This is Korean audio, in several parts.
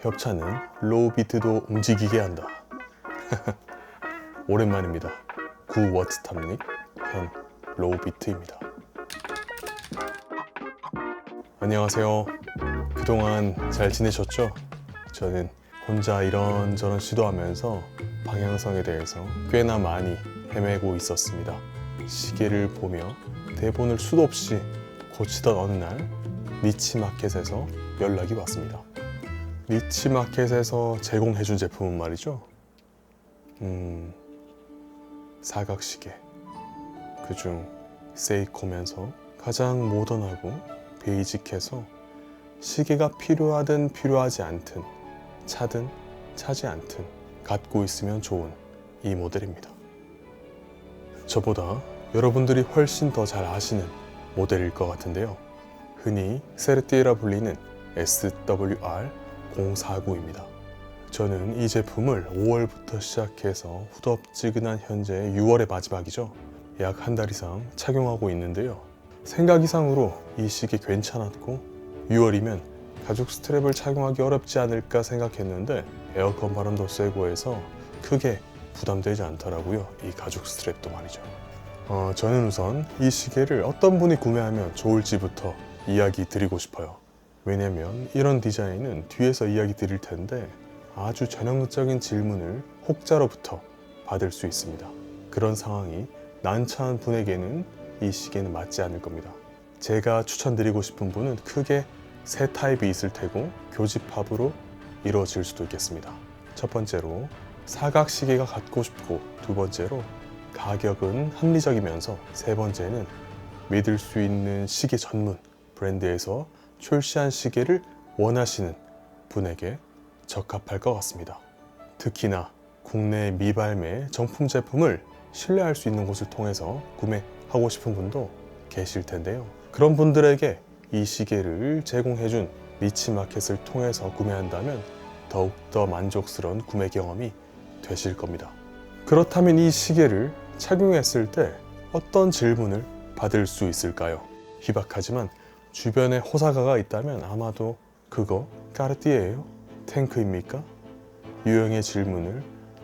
협찬은 로우 비트도 움직이게 한다. 오랜만입니다. 구 워트 탑닉 현 로우 비트입니다. 안녕하세요. 그동안 잘 지내셨죠? 저는 혼자 이런저런 시도하면서 방향성에 대해서 꽤나 많이 헤매고 있었습니다. 시계를 보며 대본을 수도 없이 고치던 어느 날 니치 마켓에서 연락이 왔습니다. 니치마켓에서 제공해준 제품은 말이죠. 음, 사각시계. 그중 세이코면서 가장 모던하고 베이직해서 시계가 필요하든 필요하지 않든 차든 차지 않든 갖고 있으면 좋은 이 모델입니다. 저보다 여러분들이 훨씬 더 잘 아시는 모델일 것 같은데요. 흔히 세르띠에라 불리는 SWR049입니다. 저는 이 제품을 5월부터 시작해서 후덥지근한 현재 6월의 마지막이죠. 약 한 달 이상 착용하고 있는데요. 생각 이상으로 이 시계 괜찮았고 6월이면 가죽 스트랩을 착용하기 어렵지 않을까 생각했는데 에어컨 바람도 쐬고 해서 크게 부담되지 않더라고요. 이 가죽 스트랩도 말이죠. 어, 저는 우선 이 시계를 어떤 분이 구매하면 좋을지부터 이야기 드리고 싶어요. 왜냐면 이런 디자인은 뒤에서 이야기 드릴 텐데 아주 전형적인 질문을 혹자로부터 받을 수 있습니다. 그런 상황이 난처한 분에게는 이 시계는 맞지 않을 겁니다. 제가 추천드리고 싶은 분은 크게 세 타입이 있을 테고 교집합으로 이루어질 수도 있겠습니다. 첫 번째로 사각 시계가 갖고 싶고 두 번째로 가격은 합리적이면서 세 번째는 믿을 수 있는 시계 전문 브랜드에서 출시한 시계를 원하시는 분에게 적합할 것 같습니다. 특히나 국내 미발매 정품 제품을 신뢰할 수 있는 곳을 통해서 구매하고 싶은 분도 계실 텐데요. 그런 분들에게 이 시계를 제공해준 니치마켓을 통해서 구매한다면 더욱더 만족스러운 구매 경험이 되실 겁니다. 그렇다면 이 시계를 착용했을 때 어떤 질문을 받을 수 있을까요? 희박하지만 주변에 호사가가 있다면 아마도 그거 까르띠에예요? 탱크입니까? 유형의 질문을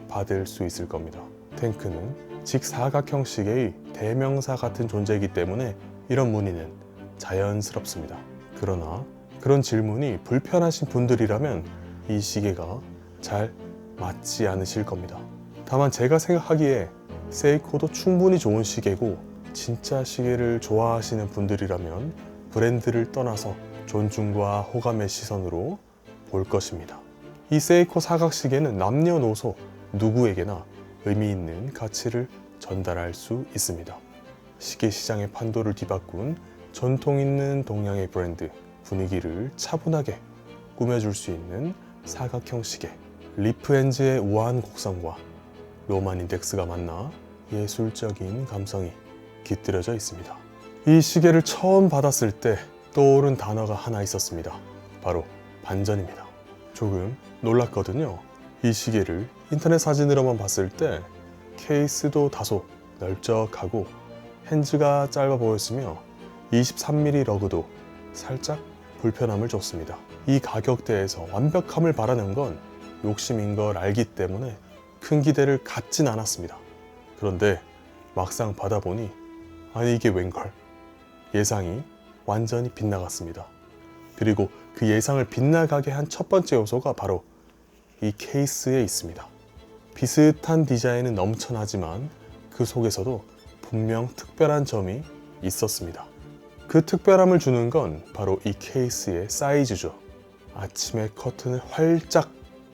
받을 수 있을 겁니다. 탱크는 직사각형 시계의 대명사 같은 존재이기 때문에 이런 문의는 자연스럽습니다. 그러나 그런 질문이 불편하신 분들이라면 이 시계가 잘 맞지 않으실 겁니다. 다만 제가 생각하기에 세이코도 충분히 좋은 시계고 진짜 시계를 좋아하시는 분들이라면 브랜드를 떠나서 존중과 호감의 시선으로 볼 것입니다. 이 세이코 사각 시계는 남녀노소 누구에게나 의미 있는 가치를 전달할 수 있습니다. 시계 시장의 판도를 뒤바꾼 전통 있는 동양의 브랜드 분위기를 차분하게 꾸며줄 수 있는 사각형 시계 리프엔즈의 우아한 곡선과 로만 인덱스가 만나 예술적인 감성이 깃들여져 있습니다. 이 시계를 처음 받았을 때 떠오른 단어가 하나 있었습니다. 바로 반전입니다. 조금 놀랐거든요. 이 시계를 인터넷 사진으로만 봤을 때 케이스도 다소 넓적하고 핸즈가 짧아 보였으며 23mm 러그도 살짝 불편함을 줬습니다. 이 가격대에서 완벽함을 바라는 건 욕심인 걸 알기 때문에 큰 기대를 갖진 않았습니다. 그런데 막상 받아보니 아니 이게 웬걸 예상이 완전히 빗나갔습니다. 그리고 그 예상을 빗나가게 한 첫 번째 요소가 바로 이 케이스에 있습니다. 비슷한 디자인은 넘쳐나지만 그 속에서도 분명 특별한 점이 있었습니다. 그 특별함을 주는 건 바로 이 케이스의 사이즈죠. 아침에 커튼을 활짝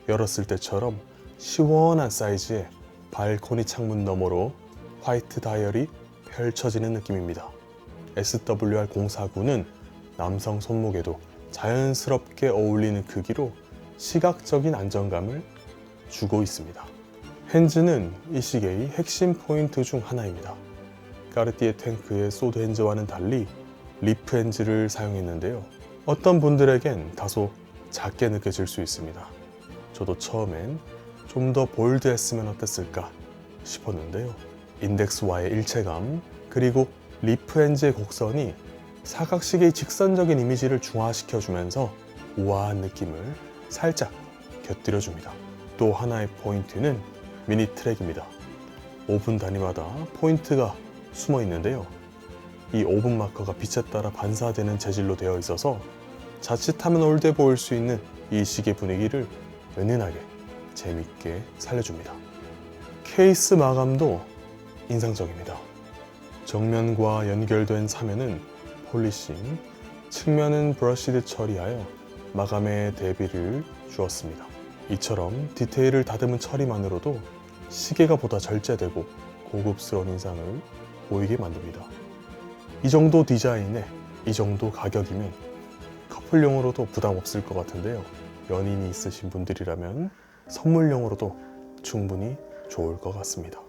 열었을 때처럼 시원한 사이즈의 발코니 창문 너머로 화이트 다이얼이 펼쳐지는 느낌입니다. SWR049는 남성 손목에도 자연스럽게 어울리는 크기로 시각적인 안정감을 주고 있습니다. 핸즈는 이 시계의 핵심 포인트 중 하나입니다. 까르띠에 탱크의 소드 핸즈와는 달리 리프 핸즈를 사용했는데요. 어떤 분들에겐 다소 작게 느껴질 수 있습니다. 저도 처음엔 좀 더 볼드했으면 어땠을까 싶었는데요. 인덱스와의 일체감 그리고 리프 핸즈의 곡선이 사각시계의 직선적인 이미지를 중화시켜주면서 우아한 느낌을 살짝 곁들여줍니다. 또 하나의 포인트는 미니 트랙입니다. 5분 단위마다 포인트가 숨어 있는데요. 이 5분 마커가 빛에 따라 반사되는 재질로 되어 있어서 자칫하면 올드 보일 수 있는 이 시계 분위기를 은은하게 재밌게 살려줍니다. 케이스 마감도 인상적입니다. 정면과 연결된 사면은 폴리싱, 측면은 브러시드 처리하여 마감에 대비를 주었습니다. 이처럼 디테일을 다듬은 처리만으로도 시계가 보다 절제되고 고급스러운 인상을 보이게 만듭니다. 이 정도 디자인에 이 정도 가격이면 커플용으로도 부담 없을 것 같은데요. 연인이 있으신 분들이라면 선물용으로도 충분히 좋을 것 같습니다.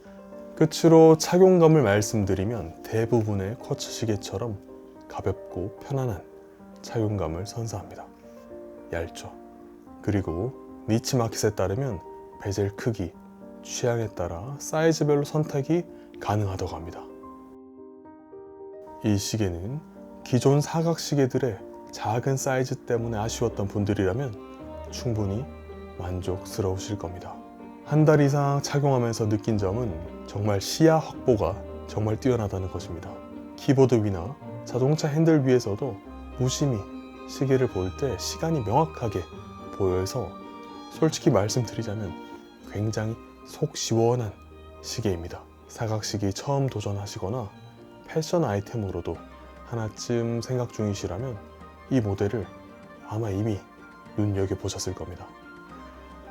끝으로 착용감을 말씀드리면 대부분의 쿼츠 시계처럼 가볍고 편안한 착용감을 선사합니다. 얇죠. 그리고 니치 마켓에 따르면 베젤 크기, 취향에 따라 사이즈별로 선택이 가능하다고 합니다. 이 시계는 기존 사각 시계들의 작은 사이즈 때문에 아쉬웠던 분들이라면 충분히 만족스러우실 겁니다. 한 달 이상 착용하면서 느낀 점은 정말 시야 확보가 정말 뛰어나다는 것입니다. 키보드 위나 자동차 핸들 위에서도 무심히 시계를 볼 때 시간이 명확하게 보여서 솔직히 말씀드리자면 굉장히 속 시원한 시계입니다. 사각시계 처음 도전하시거나 패션 아이템으로도 하나쯤 생각 중이시라면 이 모델을 아마 이미 눈여겨보셨을 겁니다.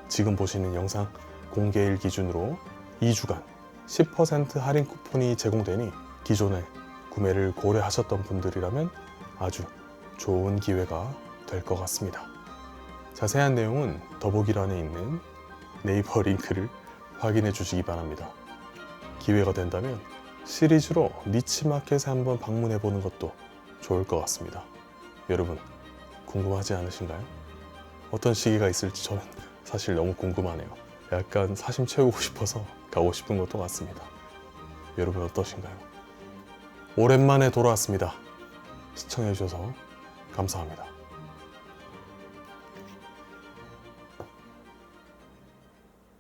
지금 보시는 영상 공개일 기준으로 2주간 10% 할인 쿠폰이 제공되니 기존에 구매를 고려하셨던 분들이라면 아주 좋은 기회가 될 것 같습니다. 자세한 내용은 더보기란에 있는 네이버 링크를 확인해 주시기 바랍니다. 기회가 된다면 시리즈로 니치마켓에 한번 방문해 보는 것도 좋을 것 같습니다. 여러분, 궁금하지 않으신가요? 어떤 시기가 있을지 저는 사실 너무 궁금하네요. 약간 사심 채우고 싶어서 가고 싶은 것도 같습니다. 여러분 어떠신가요? 오랜만에 돌아왔습니다. 시청해 주셔서 감사합니다.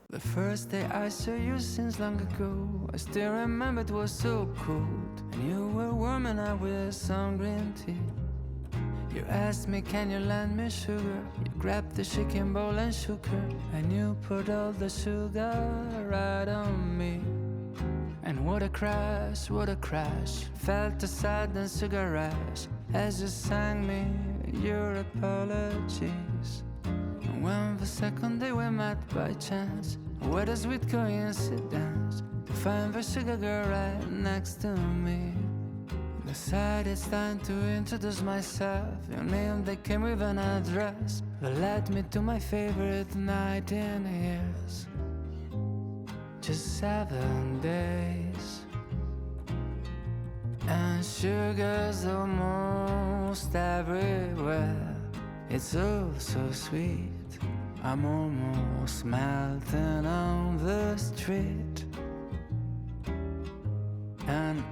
The first day I saw you since long ago, I still remember it was so cold. And you were warm and I with some green tea. You asked me, Can you lend me sugar? You grabbed the chicken bowl and shook her. And you put all the sugar right on me. And what a crash, what a crash. Felt the sudden sugar rush as you sang me your apologies. And when the second day we met by chance, what a sweet coincidence to find the sugar girl right next to me. Decided it's time to introduce myself. Your name that came with an address that led me to my favorite night in years. Just seven days. And sugar's almost everywhere. It's all so sweet. I'm almost melting on the street. And